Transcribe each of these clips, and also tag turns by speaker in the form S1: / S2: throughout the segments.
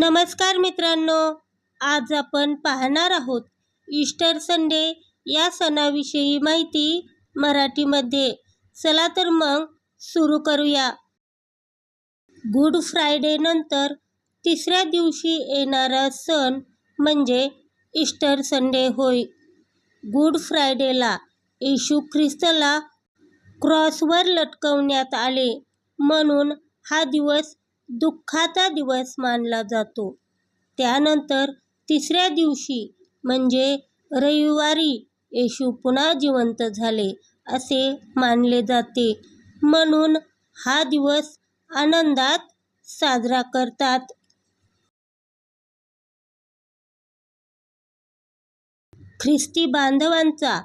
S1: नमस्कार मित्रांनो आज आपण पाहणार आहोत ईस्टर संडे या सणाविषयी माहिती मराठीमध्ये. चला तर मग सुरू करूया. गुड फ्रायडे नंतर तिसऱ्या दिवशी येणारा सण म्हणजे ईस्टर संडे होय. गुड फ्रायडेला येशू ख्रिस्तला क्रॉसवर लटकवण्यात आले म्हणून हा दिवस दुःखाचा दिवस मानला जातो. त्यानंतर तिसऱ्या दिवशी म्हणजे रविवारी येशू पुन्हा जिवंत झाले असे मानले जाते. म्हणून हा दिवस आनंदात साजरा करतात. ख्रिस्ती बांधवांचा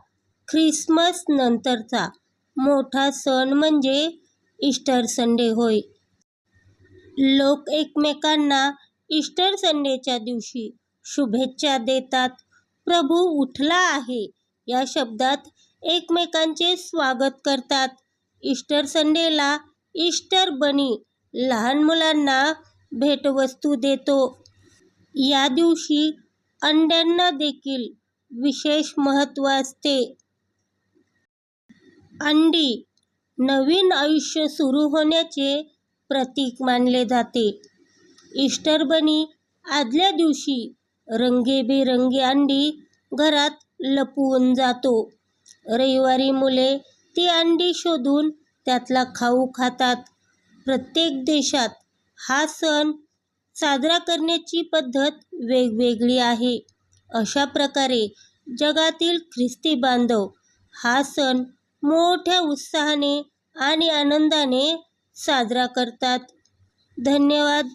S1: ख्रिसमस नंतरचा मोठा सण म्हणजे ईस्टर संडे होय. लोक एकमेकांना ईस्टर संडेच्या दिवशी शुभेच्छा देतात. प्रभू उठला आहे. या शब्दात एकमेकांचे स्वागत करतात. ईस्टर संडेला ईस्टर बनी लहान मुलांना भेटवस्तू देतो. या दिवशी अंड्यांना देखील विशेष महत्त्व असते. अंडी नवीन आयुष्य सुरू होण्याचे प्रतीक मानले जाते. इस्टर बनी आदल्या दिवशी रंगीबेरंगी अंडी घरात लपवून जातो. रविवारी मुले ती अंडी शोधून त्यातला खाऊ खातात. प्रत्येक देशात हा सण साजरा करण्याची पद्धत वेगवेगळी आहे. अशा प्रकारे जगातील ख्रिस्ती बांधव हा सण मोठ्या उत्साहाने आणि आनंदाने साजरा करतात. धन्यवाद.